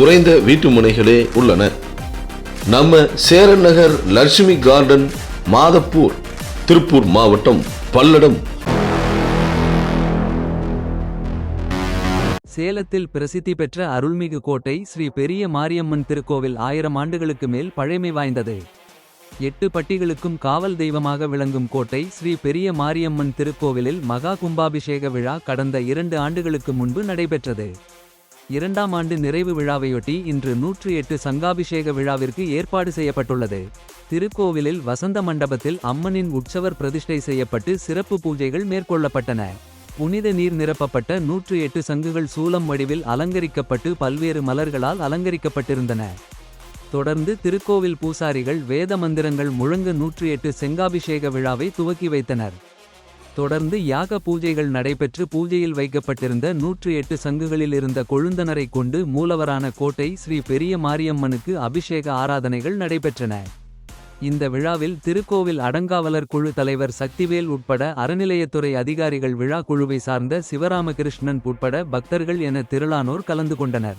குறைந்த வீட்டு முனைகளே உள்ளன. நம்ம சேரன் நகர் லட்சுமி கார்டன் மாதப்பூர் திருப்பூர் மாவட்டம் பல்லடம். சேலத்தில் பிரசித்தி பெற்ற அருள்மிகு கோட்டை ஸ்ரீ பெரிய மாரியம்மன் திருக்கோவில் ஆயிரம் ஆண்டுகளுக்கு மேல் பழமை வாய்ந்தது. எட்டு பட்டிகளுக்கும் காவல் தெய்வமாக விளங்கும் கோட்டை ஸ்ரீ பெரிய மாரியம்மன் திருக்கோவிலில் மகா கும்பாபிஷேக விழா கடந்த இரண்டு ஆண்டுகளுக்கு முன்பு நடைபெற்றது. இரண்டாம் ஆண்டு நிறைவு விழாவையொட்டி இன்று நூற்று எட்டு சங்காபிஷேக விழாவிற்கு ஏற்பாடு செய்யப்பட்டுள்ளது. திருக்கோவிலில் வசந்த மண்டபத்தில் அம்மனின் உற்சவர் பிரதிஷ்டை செய்யப்பட்டு சிறப்பு பூஜைகள் மேற்கொள்ளப்பட்டன. புனித நீர் நிரப்பப்பட்ட நூற்று எட்டு சங்குகள் சூலம் வடிவில் அலங்கரிக்கப்பட்டு பல்வேறு மலர்களால் அலங்கரிக்கப்பட்டிருந்தன. தொடர்ந்து திருக்கோவில் பூசாரிகள் வேத மந்திரங்கள் முழங்க நூற்றி எட்டு செங்காபிஷேக விழாவை துவக்கி வைத்தனர். தொடர்ந்து யாக பூஜைகள் நடைபெற்று பூஜையில் வைக்கப்பட்டிருந்த நூற்று எட்டு சங்குகளில் இருந்த கொழுந்தனரை கொண்டு மூலவரான கோட்டை ஸ்ரீ பெரிய மாரியம்மனுக்கு அபிஷேக ஆராதனைகள் நடைபெற்றன. இந்த விழாவில் திருக்கோவில் அடங்காவலர் குழு தலைவர் சக்திவேல் உட்பட அறநிலையத்துறை அதிகாரிகள் விழா குழுவை சார்ந்த சிவராமகிருஷ்ணன் உட்பட பக்தர்கள் என திரளானோர் கலந்து கொண்டனர்.